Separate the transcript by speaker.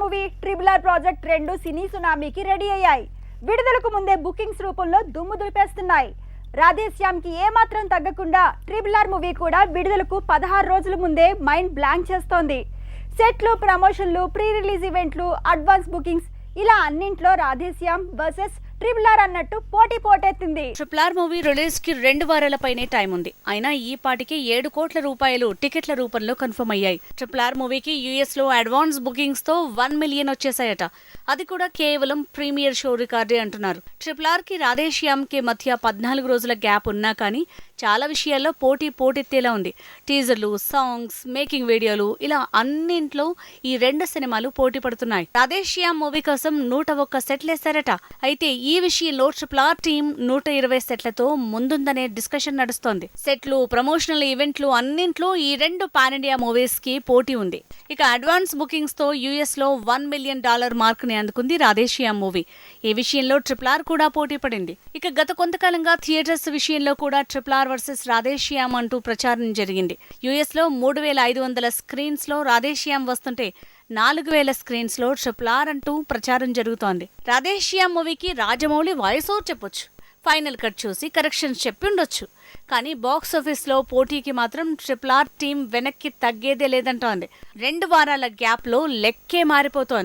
Speaker 1: Movie triple R project రెండు సినీ సునామీకి ready అయ్యాయి. విడుదలకు ముందే బుకింగ్స్ రూపంలో దుమ్ము దులిపేస్తున్నాయి. రాధేశ్యామ్కి ఏమాత్రం తగ్గకుండా ట్రిబుల్ ఆర్ మూవీ కూడా విడుదలకు పదహారు రోజుల ముందే మైండ్ బ్లాంక్ చేస్తోంది. సెట్లు ప్రమోషన్లు ప్రీ రిలీజ్ ఈవెంట్లు అడ్వాన్స్ బుకింగ్స్ ఇలా అన్నింట్లో రాధేశ్యామ్ వర్సెస్ ట్రిపుల్ ఆర్ అన్నట్టు పోటీ పోటెత్తింది.
Speaker 2: ట్రిపుల్ ఆర్ మూవీ రిలీజ్కి రెండు వారాల పైనే టైం ఉంది. అయినా ఈ పాటికి ఏడు కోట్ల రూపాయలు టికెట్ల రూపంలో కన్ఫర్మ్ అయ్యాయి. ట్రిపుల్ ఆర్ మూవీకి యుఎస్లో అడ్వాన్స్ బుకింగ్స్తో వన్ మిలియన్ వచ్చేసాయట అది కూడా కేవలం ప్రీమియర్ షో రికార్డే అంటున్నారు. ట్రిపుల్ ఆర్కి రాధేశ్యామ్కి మధ్య పద్నాలుగు రోజుల గ్యాప్ ఉన్నా కానీ చాలా విషయాల్లో పోటీ పోటెత్తేలా ఉంది. టీజర్లు సాంగ్స్ మేకింగ్ వీడియోలు ఇలా అన్నింట్లో ఈ రెండు సినిమాలు పోటీ పడుతున్నాయి. రాధేశ్యామ్ మూవీ కోసం నూట ఒక్క సెట్లేశారట. అయితే ఈ ఈ విషయంలో ట్రిపుల్ ఆర్ టీం నూట ఇరవై సెట్లతో ముందుందనే డిస్కషన్ నడుస్తోంది. సెట్లు ప్రమోషనల్ ఈవెంట్లు అన్నింట్లో ఈ రెండు పాన్ ఇండియా మూవీస్కి పోటీ ఉంది. ఇక అడ్వాన్స్ బుకింగ్స్తో యుఎస్లో వన్ మిలియన్ డాలర్ మార్క్ని అందుకుంది రాధేషియా మూవీ. ఈ విషయంలో ట్రిపుల్ ఆర్ కూడా పోటీ పడింది. ఇక గత కొంతకాలంగా థియేటర్స్ విషయంలో కూడా ట్రిపుల్ ఆర్ వర్సెస్ రాధేశ్యామ్ అంటూ ప్రచారం జరిగింది. యుఎస్లో మూడు వేల ఐదు వందల స్క్రీన్స్లో రాధేశ్యామ్ వస్తుంటే నాలుగు వేల స్క్రీన్స్లో ట్రిపుల్ ఆర్ అంటూ ప్రచారం జరుగుతోంది. రాధేశ్యామ్ మూవీకి రాజమౌళి వాయిస్ ఓవర్ చెప్పొచ్చు. ఫైనల్ కట్ చూసి కరెక్షన్స్ చెప్పి ఉండొచ్చు. కానీ బాక్స్ ఆఫీస్లో పోటీకి మాత్రం ట్రిపుల్ ఆర్ టీం వెనక్కి తగ్గేదే లేదంటోంది. రెండు వారాల గ్యాప్లో లెక్కే మారిపోతోంది.